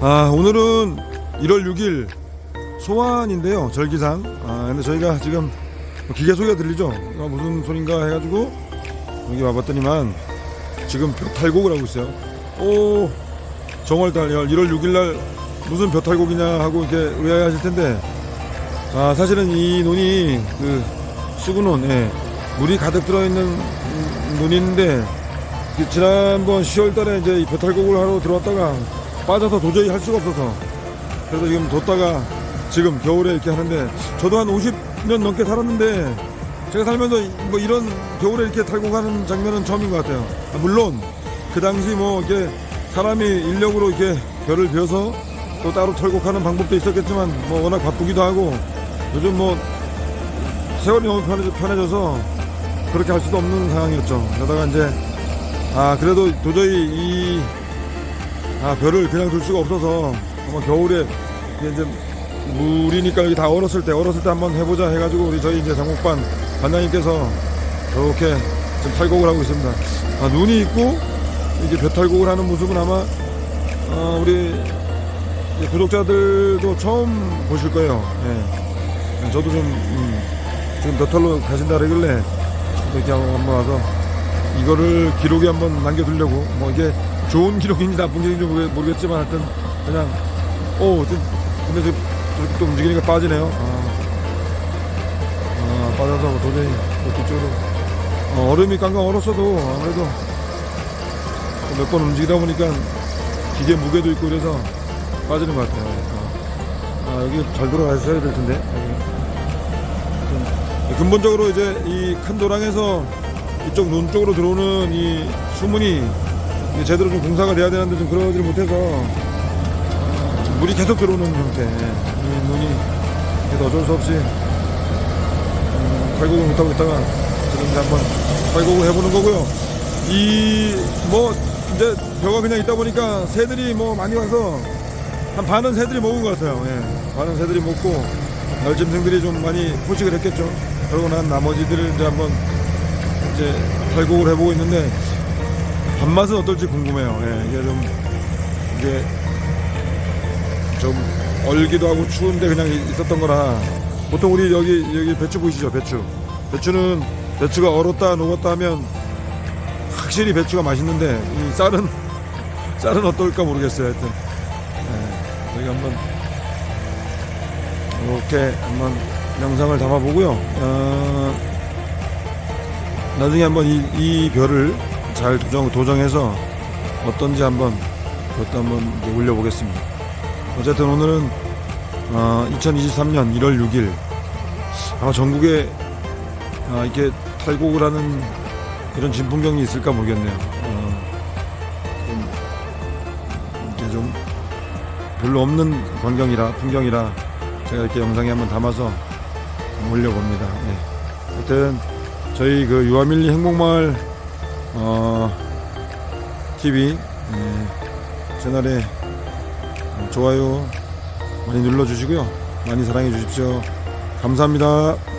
아 오늘은 1월 6일 소환인데요 절기상. 아 근데 저희가 지금 기계 소리가 들리죠? 아, 무슨 소린가 해가지고 여기 와봤더니만 지금 벼 탈곡을 하고 있어요. 오 정월달 1월 6일날 무슨 벼 탈곡이냐 하고 이렇게 의아해하실 텐데. 아 사실은 이 논이 그 수구논 예, 물이 가득 들어있는 음, 논인데 그 지난번 10월달에 이제 이 벼탈곡을 하러 들어왔다가 빠져서 도저히 할 수가 없어서 그래서 지금 뒀다가 지금 겨울에 이렇게 하는데 저도 한 50년 넘게 살았는데 제가 살면서 뭐 이런 겨울에 이렇게 탈곡하는 장면은 처음인 것 같아요. 아, 물론 그 당시 뭐 이렇게 사람이 인력으로 이렇게 벼를 베어서 또 따로 탈곡하는 방법도 있었겠지만 뭐 워낙 바쁘기도 하고 요즘 뭐 세월이 너무 편해져- 편해져서 그렇게 할 수도 없는 상황이었죠. 그러다가 이제 아 그래도 도저히 이 아, 별을 그냥 둘 수가 없어서 아마 겨울에 이게 이제 물이니까 여기 다 얼었을 때 얼었을 때 한번 해보자 해가지고 우리 저희 이제 장목반 반장님께서 이렇게 지금 탈곡을 하고 있습니다. 아, 눈이 있고 이게 벼 탈곡을 하는 모습은 아마 어, 우리 이제 구독자들도 처음 보실 거예요. 예. 저도 좀 음, 지금 몇 털로 가신다 그러길래 이렇게 한번 와서 이거를 기록에 한번 남겨두려고 뭐 이게 좋은 기록인지 나쁜 기록인지 모르- 모르겠지만 하여튼 그냥 오 좀, 근데 저, 저렇게 또 움직이니까 빠지네요. 아, 아 빠져서 뭐 도저히 뭐 뒤쪽으로. 어, 얼음이 깡깡 얼었어도 아무래도 몇 번 움직이다 보니까 기계 무게도 있고 그래서 빠지는 것 같아요. 아, 아, 여기 잘 돌아가셔야 될 텐데. 좀 근본적으로 이제 이큰 도랑에서 이쪽 논 쪽으로 들어오는 이 수문이 이 제 제대로 좀 공사가 돼야 되는데 좀 그러질 못해서 어, 물이 계속 들어오는 형태. 이 논이 그래서 어쩔 수 없이 음, 발곡을 못하고 있다가 지금 한번 발곡을 해보는 거고요. 이 뭐 이제 벼가 그냥 있다 보니까 새들이 뭐 많이 와서 한 반은 새들이 먹은 것 같아요. 예. 반은 새들이 먹고 날짐승들이 좀 많이 포식을 했겠죠. 그러고 난 나머지들을 이제 한번 이제 발곡을 해보고 있는데 밥맛은 어떨지 궁금해요. 예, 이게 좀 이게 좀 얼기도 하고 추운데 그냥 이- 있었던 거라 보통 우리 여기 여기 배추 보이시죠? 배추. 배추는 배추가 얼었다 녹았다 하면 확실히 배추가 맛있는데 이 쌀은 쌀은 어떨까 모르겠어요. 하여튼 예, 저희 한번 이렇게 한번 영상을 담아보고요. 어, 나중에 한번 이, 이 별을 잘 도정, 도정해서 어떤지 한번 그것도 한번 올려보겠습니다. 어쨌든 오늘은 어, 2023년 1월 6일 아마 전국에 아, 이렇게 탈곡을 하는 이런 진풍경이 있을까 모르겠네요. 어, 좀 이게 좀 별로 없는 광경이라 풍경이라 제가 이렇게 영상에 한번 담아서 올려봅니다. 네. 하여튼 저희 그 유아밀리 행복마을 어, TV 예, 채널에 좋아요 많이 눌러주시고요 많이 사랑해 주십시오 감사합니다.